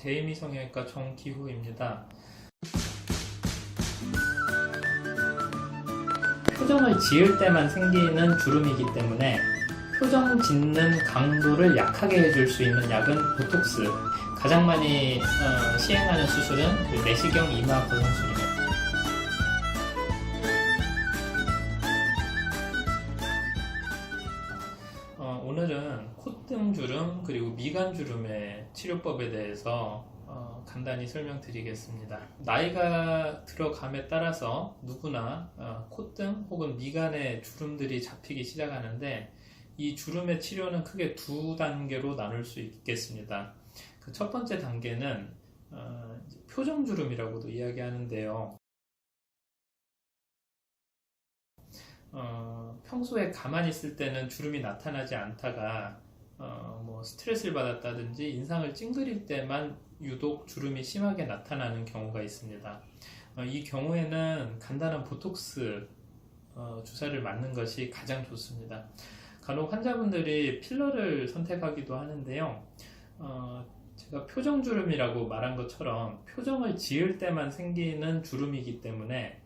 제이미 성형외과 정기후입니다. 표정을 지을 때만 생기는 주름이기 때문에 표정 짓는 강도를 약하게 해줄 수 있는 약은 보톡스. 가장 많이 어, 시행하는 수술은 그 내시경 이마 고정술입니다. 오늘은 콧등 주름 그리고 미간 주름의 치료법에 대해서 어, 간단히 설명드리겠습니다. 나이가 들어감에 따라서 누구나 어, 콧등 혹은 미간에 주름들이 잡히기 시작하는데 이 주름의 치료는 크게 두 단계로 나눌 수 있겠습니다. 그 첫 번째 단계는 어, 이제 표정 주름이라고도 이야기하는데요. 어, 평소에 가만히 있을 때는 주름이 나타나지 않다가 어, 뭐 스트레스를 받았다든지 인상을 찡그릴 때만 유독 주름이 심하게 나타나는 경우가 있습니다. 어, 이 경우에는 간단한 보톡스 어, 주사를 맞는 것이 가장 좋습니다. 간혹 환자분들이 필러를 선택하기도 하는데요. 어, 제가 표정 주름이라고 말한 것처럼 표정을 지을 때만 생기는 주름이기 때문에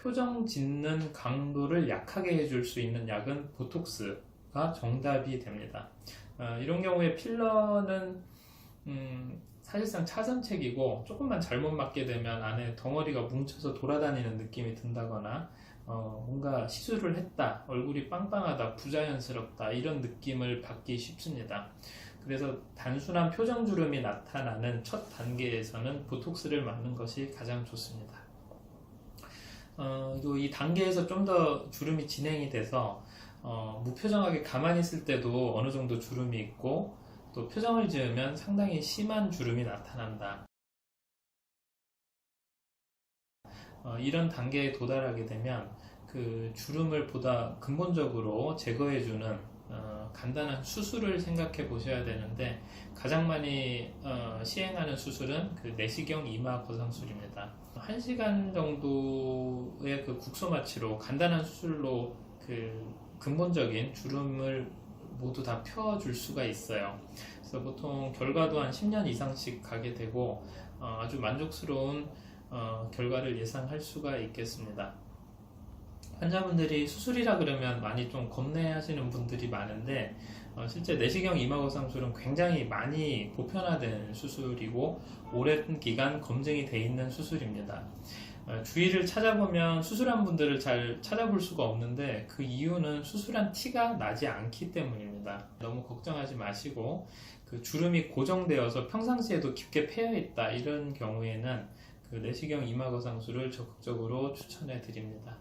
표정 짓는 강도를 약하게 해줄 수 있는 약은 보톡스가 정답이 됩니다. 어, 이런 경우에 필러는 음, 사실상 차선책이고 조금만 잘못 맞게 되면 안에 덩어리가 뭉쳐서 돌아다니는 느낌이 든다거나 어, 뭔가 시술을 했다, 얼굴이 빵빵하다, 부자연스럽다 이런 느낌을 받기 쉽습니다. 그래서 단순한 표정 주름이 나타나는 첫 단계에서는 보톡스를 맞는 것이 가장 좋습니다. 어, 이 단계에서 좀 더 주름이 진행이 돼서 어, 무표정하게 가만히 있을 때도 어느 정도 주름이 있고 또 표정을 지으면 상당히 심한 주름이 나타난다. 어, 이런 단계에 도달하게 되면 그 주름을 보다 근본적으로 제거해주는 어, 간단한 수술을 생각해 보셔야 되는데 가장 많이 어, 시행하는 수술은 그 내시경 이마 거상술입니다. 1시간 정도의 그 국소 마취로 간단한 수술로 그 근본적인 주름을 모두 다 펴줄 수가 있어요. 그래서 보통 결과도 한 10년 이상씩 가게 되고 어, 아주 만족스러운 어, 결과를 예상할 수가 있겠습니다. 환자분들이 수술이라 그러면 많이 좀 겁내하시는 분들이 많은데 어, 실제 내시경 이마거상술은 굉장히 많이 보편화된 수술이고 오랜 기간 검증이 돼 있는 수술입니다. 어, 주위를 찾아보면 수술한 분들을 잘 찾아볼 수가 없는데 그 이유는 수술한 티가 나지 않기 때문입니다. 너무 걱정하지 마시고 그 주름이 고정되어서 평상시에도 깊게 패여 있다 이런 경우에는 그 내시경 이마거상술을 적극적으로 추천해 드립니다.